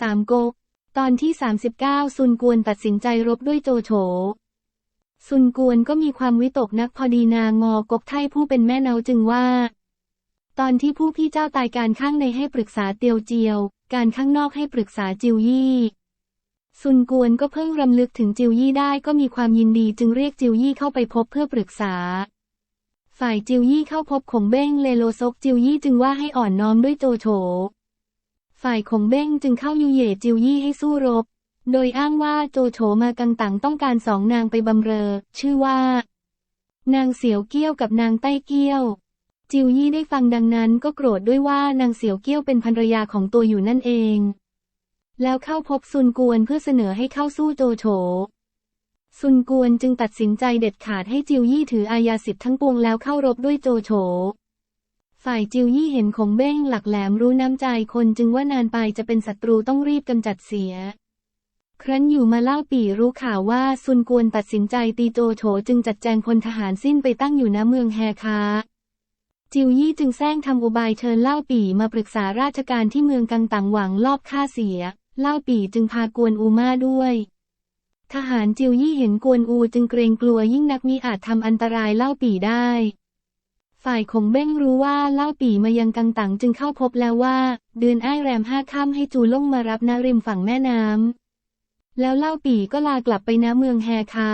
สามก๊ก ตอนที่ 39 ซุนกวนตัดสินใจรบด้วยโจโฉ ซุนกวนก็มีความวิตกนักพอดีนางงอกกไทผู้เป็นแม่เนาจึงว่า ตอนที่ผู้พี่เจ้าตายการข้างในให้ปรึกษาเตียวเจียว การข้างนอกให้ปรึกษาจิวยี่ซุนกวนก็เพิ่งรำลึกถึงจิวยี่ได้ก็มีความยินดีจึงเรียกจิวยี่เข้าไปพบเพื่อปรึกษา ฝ่ายจิวยี่เข้าพบขงเบ้งเลโลซกจิวยี่จึงว่าให้อ่อนน้อมด้วยโจโฉ ฝ่ายขงเบ้งจึงเข้ายูเย่จิวยี่ให้สู้รบ โดยอ้างว่าโจโฉมากังตังต้องการสองนางไปบำเรอ ชื่อว่า นางเสียวเกี้ยวกับนางใต้เกี้ยว จิวยี่ได้ฟังดังนั้นก็โกรธด้วยว่านางเสียวเกี้ยวเป็นภรรยาของตัวอยู่นั่นเอง แล้วเข้าพบซุนกวนเพื่อเสนอให้เข้าสู้โจโฉซุนกวนจึงตัดสินใจเด็ดขาดให้จิวยี่ถืออาญาสิทธิ์ทั้งปวงแล้วเข้ารบด้วยโจโฉ ฝ่ายจิวยี่เห็นคงเบ้งหลักแหลมรู้น้ำใจคนจึงว่านานไปจะเป็นศัตรูต้องรีบกำจัดเสีย ครั้นอยู่มาเล่าปี่รู้ข่าวว่าซุนกวนตัดสินใจตีโจโฉจึงจัดแจงพลทหารสิ้นไปตั้งอยู่ณเมืองแฮคาจิวยี่จึงแซงทำอุบายเชิญเล่าปี่มาปรึกษาราชการที่เมืองกังตังหวังลอบฆ่าเสีย เล่าปี่จึงพากวนอูมาด้วยทหารจิวยี่เห็นกวนอูจึงเกรงกลัวยิ่งนักมีอาจทำอันตรายเล่าปี่ได้ ฝ่ายคงเบ้งรู้ว่าเล่าปีมายังกังตังจึงเข้าพบแล้วว่า เดือนอแรมห้าค่ำให้จูล่งมารับนาริมฝั่งแม่น้ำแล้วเล่าปีก็ลากลับไปนะเมืองแฮคา